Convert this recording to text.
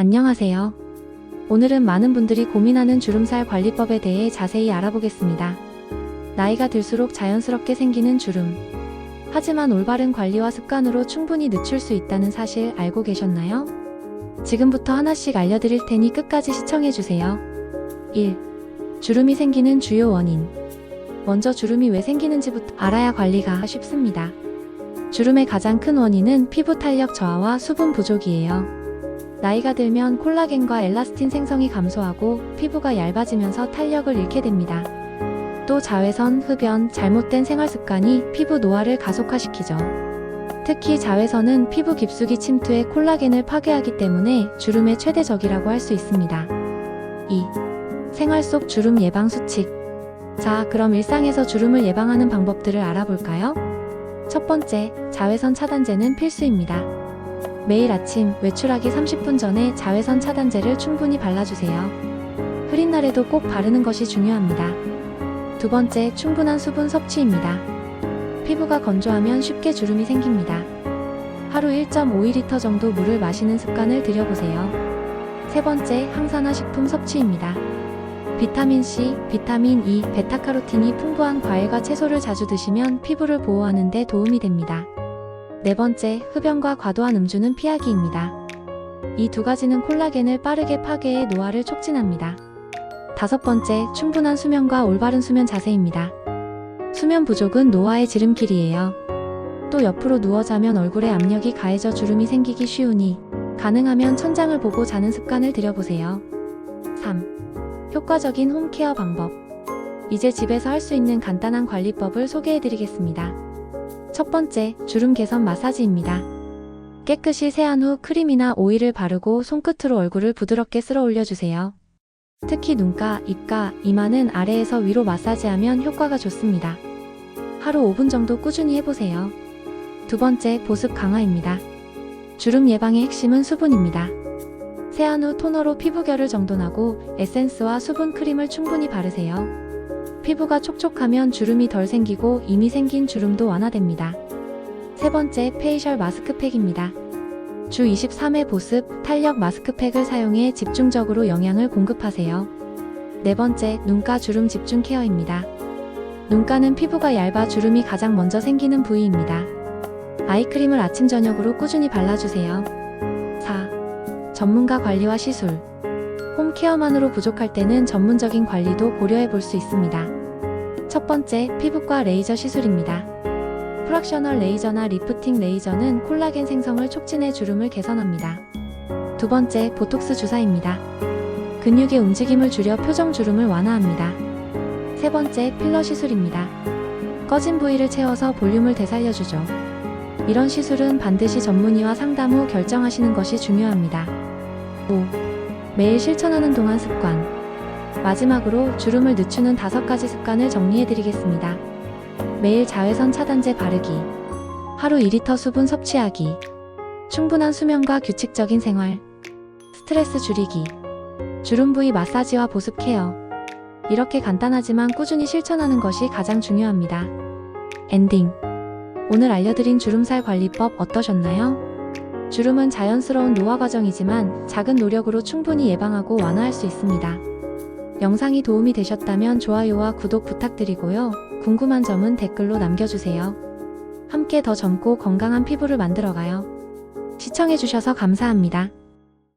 안녕하세요. 오늘은 많은 분들이 고민하는 주름살 관리법에 대해 자세히 알아보겠습니다. 나이가 들수록 자연스럽게 생기는 주름. 하지만 올바른 관리와 습관으로 충분히 늦출 수 있다는 사실 알고 계셨나요? 지금부터 하나씩 알려드릴 테니 끝까지 시청해주세요. 1. 주름이 생기는 주요 원인. 먼저 주름이 왜 생기는지부터 알아야 관리가 쉽습니다. 주름의 가장 큰 원인은 피부 탄력 저하와 수분 부족이에요. 나이가 들면 콜라겐과 엘라스틴 생성이 감소하고 피부가 얇아지면서 탄력을 잃게 됩니다. 또 자외선, 흡연, 잘못된 생활 습관이 피부 노화를 가속화시키죠. 특히 자외선은 피부 깊숙이 침투해 콜라겐을 파괴하기 때문에 주름의 최대 적이라고 할 수 있습니다. 2. 생활 속 주름 예방 수칙. 자, 그럼 일상에서 주름을 예방하는 방법들을 알아볼까요? 첫 번째, 자외선 차단제는 필수입니다. 매일 아침 외출하기 30분 전에 자외선 차단제를 충분히 발라주세요. 흐린 날에도 꼭 바르는 것이 중요합니다. 두 번째, 충분한 수분 섭취입니다. 피부가 건조하면 쉽게 주름이 생깁니다. 하루 1.5리터 정도 물을 마시는 습관을 들여보세요. 세 번째, 항산화 식품 섭취입니다. 비타민C, 비타민 E, 베타카로틴이 풍부한 과일과 채소를 자주 드시면 피부를 보호하는 데 도움이 됩니다. 네 번째, 흡연과 과도한 음주는 피하기입니다. 이 두 가지는 콜라겐을 빠르게 파괴해 노화를 촉진합니다. 다섯 번째, 충분한 수면과 올바른 수면 자세입니다. 수면 부족은 노화의 지름길이에요. 또 옆으로 누워 자면 얼굴에 압력이 가해져 주름이 생기기 쉬우니 가능하면 천장을 보고 자는 습관을 들여보세요. 3. 효과적인 홈케어 방법. 이제 집에서 할 수 있는 간단한 관리법을 소개해 드리겠습니다. 첫 번째, 주름 개선 마사지입니다. 깨끗이 세안 후 크림이나 오일을 바르고 손끝으로 얼굴을 부드럽게 쓸어 올려주세요. 특히 눈가, 입가, 이마는 아래에서 위로 마사지하면 효과가 좋습니다. 하루 5분 정도 꾸준히 해보세요. 두 번째, 보습 강화입니다. 주름 예방의 핵심은 수분입니다. 세안 후 토너로 피부결을 정돈하고 에센스와 수분 크림을 충분히 바르세요. 피부가 촉촉하면 주름이 덜 생기고 이미 생긴 주름도 완화됩니다. 세 번째, 페이셜 마스크팩입니다. 주 23회 보습, 탄력 마스크팩을 사용해 집중적으로 영양을 공급하세요. 네 번째, 눈가 주름 집중 케어입니다. 눈가는 피부가 얇아 주름이 가장 먼저 생기는 부위입니다. 아이크림을 아침 저녁으로 꾸준히 발라주세요. 4. 전문가 관리와 시술. 홈케어만으로 부족할 때는 전문적인 관리도 고려해 볼 수 있습니다. 첫 번째, 피부과 레이저 시술입니다. 프락셔널 레이저나 리프팅 레이저는 콜라겐 생성을 촉진해 주름을 개선합니다. 두 번째, 보톡스 주사입니다. 근육의 움직임을 줄여 표정 주름을 완화합니다. 세 번째, 필러 시술입니다. 꺼진 부위를 채워서 볼륨을 되살려주죠. 이런 시술은 반드시 전문의와 상담 후 결정하시는 것이 중요합니다. 5. 매일 실천하는 동안 습관. 마지막으로 주름을 늦추는 다섯 가지 습관을 정리해 드리겠습니다. 매일 자외선 차단제 바르기. 하루 2리터 수분 섭취하기. 충분한 수면과 규칙적인 생활. 스트레스 줄이기. 주름 부위 마사지와 보습 케어. 이렇게 간단하지만 꾸준히 실천하는 것이 가장 중요합니다. 엔딩. 오늘 알려드린 주름살 관리법 어떠셨나요? 주름은 자연스러운 노화 과정이지만 작은 노력으로 충분히 예방하고 완화할 수 있습니다. 영상이 도움이 되셨다면 좋아요와 구독 부탁드리고요. 궁금한 점은 댓글로 남겨주세요. 함께 더 젊고 건강한 피부를 만들어가요. 시청해주셔서 감사합니다.